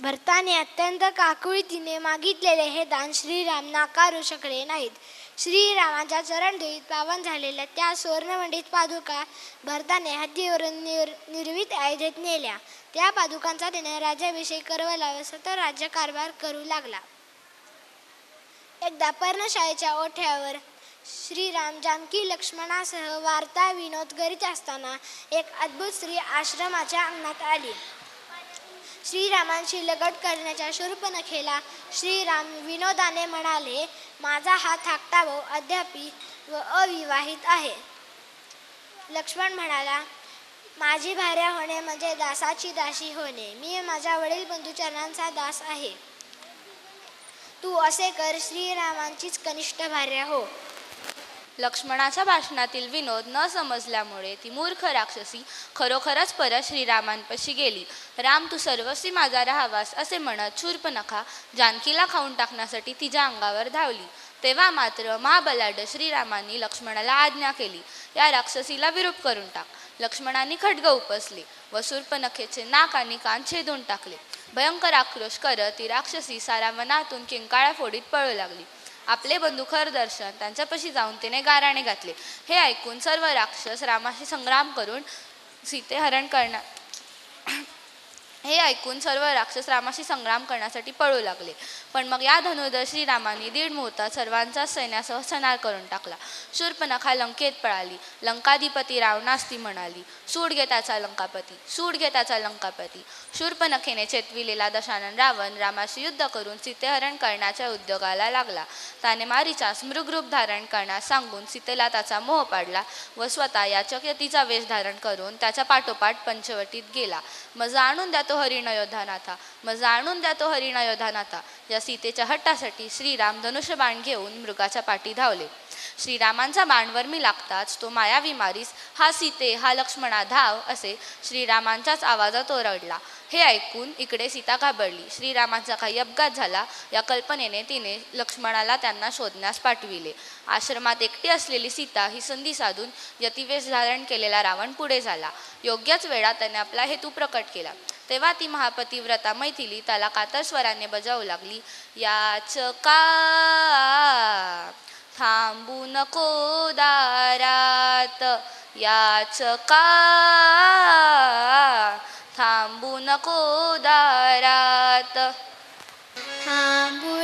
भरताने अत्यंत काकुळीतीने मागितलेले हे दान श्रीराम नाकारू शकले नाहीत. श्रीरामाच्या चरणधुईत पावन झालेल्या त्या सुवर्णमंडित पादुका भरताने हत्तीवरून निर निर्मित आयुधेत नेल्या. त्या पादुकांचा त्याने राज्याभिषेक करवला व सतत राज्यकारभार करू लागला. एकदा पर्णशाळेच्या ओठ्यावर श्रीराम जानकी लक्ष्मणासह वार्ता विनोद करीत असताना एक अद्भुत स्त्री आश्रमाच्या अंगणात आली. श्रीरामांशी लगट करण्याच्या शूर्पणखेला श्रीराम विनोदाने म्हणाले माझा हा थाकता भाऊ अद्यापी व अविवाहित आहे. लक्ष्मण म्हणाला माझी भार्या होणे म्हणजे दासाची दासी होणे. मी माझ्या वडील बंधुचरणांचा दास आहे. तू असे कर श्रीरामांचीच कनिष्ठ भार्या हो. लक्ष्मणाच्या भाषणातील विनोद न समजल्यामुळे ती मूर्ख राक्षसी खरोखरच परत श्रीरामांपाशी गेली. राम तू सर्वस्वी माझा राहावास असे म्हणत शूर्पनखा जानकीला खाऊन टाकण्यासाठी तिच्या अंगावर धावली. तेव्हा मात्र महाबलाढ श्रीरामांनी लक्ष्मणाला आज्ञा केली. या राक्षसीला विरूप करून टाक. लक्ष्मणाने खड्ग उपसले. व शूर्पनखेचे नाक आणि कान छेदून टाकले. भयंकर आक्रोश करत ती राक्षसी सारा वनातून किंकाळ्या फोडीत पळू लागली. आपले बंधुखर दर्शन त्यांच्यापाशी जाऊन तिने गाराणे घातले. हे ऐकून सर्व राक्षस रामाशी संग्राम करून सीतेहरण करणार हे ऐकून सर्व राक्षस रामाशी संग्राम करण्यासाठी पळू लागले. पण मग या धनुर्धर श्रीरामाने दीड मुहूर्तात सर्वांचा सैन्यासह सनार करून टाकला. शूर्पणखा लंकेत पळाली. लंकाधिपती रावणास ती म्हणाली सूड घेताचा लंकापती सूड घेताचा लंकापती. शूर्पणखेने चेतविलेला दशानन रावण रामाशी युद्ध करून सीतेहरण करण्याच्या उद्योगाला लागला. त्याने मारीचा स्मृगरूप धारण करण्यास सांगून सीतेला त्याचा मोह पाडला व स्वतः याचक यतीचा वेश धारण करून त्याच्या पाठोपाठ पंचवटीत गेला. मजा आणून द्या तो हरिण योधानाथा मग जाणून द्या तो हरिण योधानाथा या सीतेच्या हट्टासाठी श्रीराम धनुष्यबाण घेऊन मृगाच्या पाठी धावले. श्रीरामांचा बाणवर मी लागताच तो मायावी मारीस हा सीते हा लक्ष्मणा धाव असे श्रीरामांच्याच आवाजात ओरडला. हे ऐकून इकडे सीता घाबरली. श्रीरामांचा काही अपघात झाला. या कल्पनेने तिने लक्ष्मणाला त्यांना शोधण्यास पाठविले. आश्रमात एकटी असलेली सीता ही संधी साधून यतिवेश धारण केलेला रावण पुढे झाला. योग्यच वेळा त्याने आपला हेतू प्रकट केला. तेव्हा ती महापतिव्रता मैथिली त्याला कातर स्वराने बजावू लागली. याच का थांबू नको दारात याच का थांबू नको दारात. थांबू